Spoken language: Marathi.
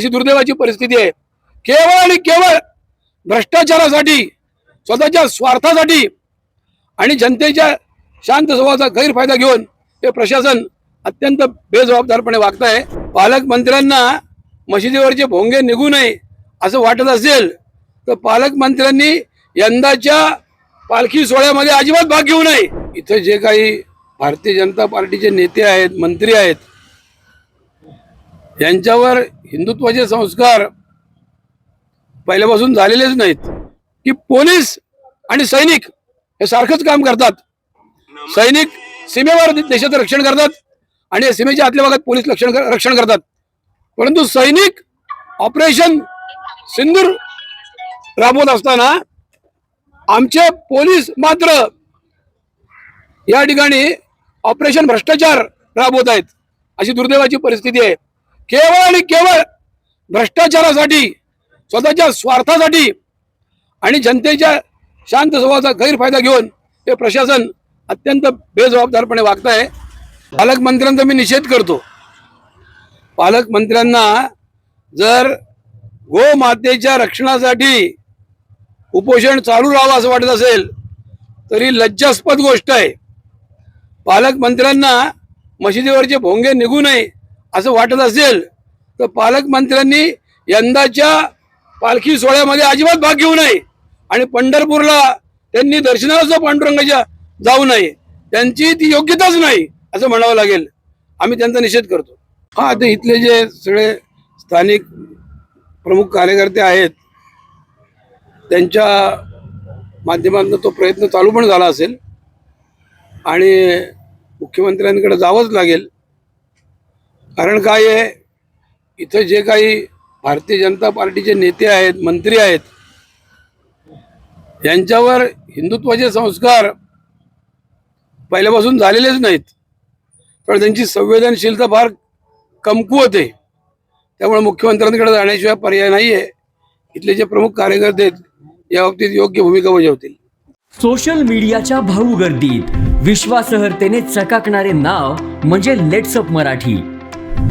अशी दुर्दैवाची परिस्थिती आहे. केवळ आणि केवळ भ्रष्टाचारासाठी स्वतःच्या स्वार्थासाठी आणि जनतेच्या शांत स्वभावाचा गैरफायदा घेऊन हे प्रशासन अत्यंत बेजबाबदारपणे वागत आहे पालकमंत्र्यांना मशिदीवरचे भोंगे निघू नये असं वाटत असेल तर पालकमंत्र्यांनी यंदाच्या पालखी सोहळ्यामध्ये अजिबात भाग घेऊ नये. इथं जे काही भारतीय जनता पार्टीचे नेते आहेत मंत्री आहेत यांच्यावर हिंदुत्वाचे संस्कार पहिल्यापासून झालेलेच नाहीत. की पोलीस आणि सैनिक हे सारखंच काम करतात. सैनिक सीमेवर देशाचं रक्षण करतात आणि या सीमेच्या आतल्या भागात पोलीस रक्षण रक्षण करतात. परंतु सैनिक ऑपरेशन सिंदूर राबवत असताना आमचे पोलीस मात्र या ठिकाणी ऑपरेशन भ्रष्टाचार राबवत आहेत. अशी दुर्दैवाची परिस्थिती आहे. केवळ आणि केवळ भ्रष्टाचारासाठी स्वतःच्या स्वार्थासाठी आणि जनतेच्या शांत स्वभावाचा गैरफायदा घेऊन हे प्रशासन अत्यंत बेजबाबदारपणे वागत आहे पालकमंत्र्यांचा मी निषेध करतो. पालकमंत्र्यांना जर गोमातेच्या रक्षणासाठी उपोषण चालू राहावं असं वाटत असेल तरी लज्जास्पद गोष्ट आहे. पालकमंत्र्यांना मशिदीवरचे भोंगे निघू नये असं वाटत असेल तर पालकमंत्र्यांनी यंदाच्या पालखी सोहळ्यामध्ये अजिबात भाग घेऊ नये. आणि पंढरपूरला त्यांनी दर्शनाला पांडुरंगाच्या जाऊ नये. त्यांची ती योग्यताच नाही असं म्हणावं लागेल. आम्ही त्यांचा निषेध करतो. हा आता इथले जे सगळे स्थानिक प्रमुख कार्यकर्ते आहेत त्यांच्या माध्यमातून तो प्रयत्न चालू पण झाला असेल. आणि मुख्यमंत्र्यांकडे जावंच लागेल. कारण काय आहे? इथं जे काही भारतीय जनता पार्टीचे नेते आहेत मंत्री आहेत यांच्यावर हिंदुत्वाचे संस्कार पहिल्यापासून झालेलेच नाहीत. पण त्यांची संवेदनशीलता फार कमकुवत आहे. त्यामुळे मुख्यमंत्र्यांकडे जाण्याशिवाय पर्याय नाही आहे इथले जे प्रमुख कार्यकर्ते आहेत या बाबतीत योग्य भूमिका बजावतील. सोशल मीडियाच्या भाऊ गर्दीत विश्वासार्हतेने चकाकणारे नाव म्हणजे लेट्सअप मराठी.